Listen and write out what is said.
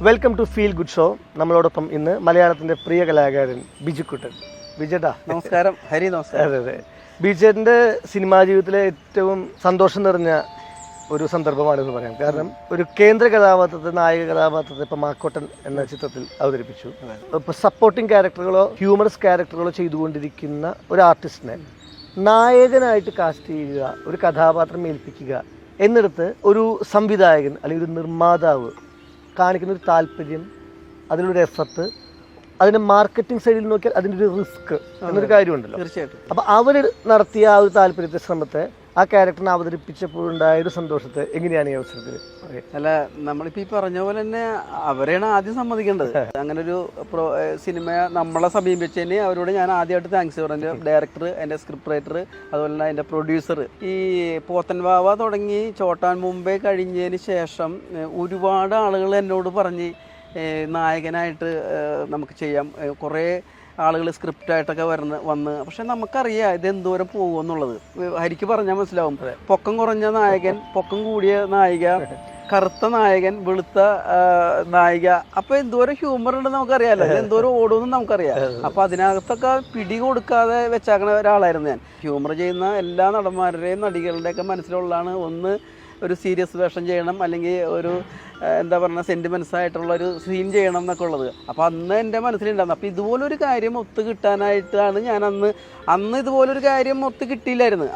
Welcome to feel good show നമ്മളോടൊപ്പം ഇന്ന് മലയാളത്തിന്റെ പ്രിയ കലാകാരൻ ബിജുക്കുട്ടൻ. ബിജേട്ടാ. നമസ്കാരം. ഹരി നമസ്കാരം. അതെ അതെ. ബിജേട്ടന്റെ സിനിമാ ജീവിതത്തിലെ ഏറ്റവും സന്തോഷം നിറഞ്ഞ ഒരു സന്ദർഭമാണെന്ന് പറയാം. കാരണം ഒരു കേന്ദ്ര കഥാപാത്രത്തെ നായക കഥാപാത്രത്തെ ഇപ്പൊ മാക്കോട്ടൻ എന്ന ചിത്രത്തിൽ അവതരിപ്പിച്ചു. ഇപ്പൊ സപ്പോർട്ടിംഗ് ക്യാരക്ടറുകളോ ഹ്യൂമറസ് ക്യാരക്ടറുകളോ ചെയ്തുകൊണ്ടിരിക്കുന്ന ഒരു ആർട്ടിസ്റ്റിനെ നായകനായിട്ട് കാസ്റ്റ് ചെയ്യുക ഒരു കഥാപാത്രം ഏൽപ്പിക്കുക എന്നിടത്ത് ഒരു സംവിധായകൻ അല്ലെങ്കിൽ ഒരു നിർമ്മാതാവ് കാണിക്കുന്ന ഒരു താല്പര്യം അതിലൊരു എഫർട്ട് അതിന്റെ മാർക്കറ്റിംഗ് സൈഡിൽ നോക്കിയാൽ അതിന്റെ ഒരു റിസ്ക് എന്നൊരു കാര്യമുണ്ടല്ലോ. തീർച്ചയായിട്ടും. അപ്പൊ അവർ നടത്തിയ ആ ഒരു താല്പര്യത്തെ ശ്രമത്തെ ആ ക്യാരക്ടറിനെ അവതരിപ്പിച്ചപ്പോഴുണ്ടായ ഒരു സന്തോഷത്തെ എങ്ങനെയാണ് ഈ അവസരത്തിൽ? അല്ല നമ്മളിപ്പോ ഈ പറഞ്ഞ പോലെ തന്നെ അവരെയാണ് ആദ്യം സമ്മതിക്കേണ്ടത്. അങ്ങനെ ഒരു സിനിമ നമ്മളെ സമീപിച്ചതിന് അവരോട് ഞാൻ ആദ്യമായിട്ട് താങ്ക്സ് പറഞ്ഞു എന്റെ ഡയറക്ടർ എന്റെ സ്ക്രിപ്റ്റ് റൈറ്റർ അതുപോലെ തന്നെ എന്റെ പ്രൊഡ്യൂസർ ഈ പോത്തൻവാവ തുടങ്ങി ചോട്ടാൻ മുംബൈ കഴിഞ്ഞതിന് ശേഷം ഒരുപാട് ആളുകൾ എന്നോട് പറഞ്ഞ് നായകനായിട്ട് നമുക്ക് ചെയ്യാം. കുറേ ആളുകൾ സ്ക്രിപ്റ്റായിട്ടൊക്കെ വരുന്ന വന്ന്. പക്ഷെ നമുക്കറിയാം ഇത് എന്തോരം പോകുമെന്നുള്ളത് ഹരിക്ക് പറഞ്ഞാൽ മനസ്സിലാവും. പൊക്കം കുറഞ്ഞ നായകൻ പൊക്കം കൂടിയ നായിക കറുത്ത നായകൻ വെളുത്ത നായിക. അപ്പൊ എന്തോരം ഹ്യൂമർ ഉണ്ടെന്ന് നമുക്കറിയാമല്ലോ എന്തോരം ഓടുമെന്ന് നമുക്കറിയാം. അപ്പൊ അതിനകത്തൊക്കെ പിടി കൊടുക്കാതെ വെച്ചാക്കണ ഒരാളായിരുന്നു ഞാൻ. ഹ്യൂമർ ചെയ്യുന്ന എല്ലാ നടന്മാരുടെയും നടികളുടെയൊക്കെ മനസ്സിലുള്ളതാണ് ഒന്ന് ഒരു സീരിയസ് വേഷം ചെയ്യണം അല്ലെങ്കിൽ ഒരു എന്താ പറയുക സെന്റിമെൻസ് ആയിട്ടുള്ള ഒരു സീൻ ചെയ്യണം എന്നൊക്കെ ഉള്ളത്. അപ്പോൾ അന്ന് എന്റെ മനസ്സിലുണ്ടായിരുന്നു. അപ്പോൾ ഇതുപോലൊരു കാര്യം ഒത്തു കിട്ടാനായിട്ടാണ് ഞാൻ അന്ന് അന്ന് ഇതുപോലൊരു കാര്യം ഒത്തു കിട്ടിയില്ലായിരുന്നു.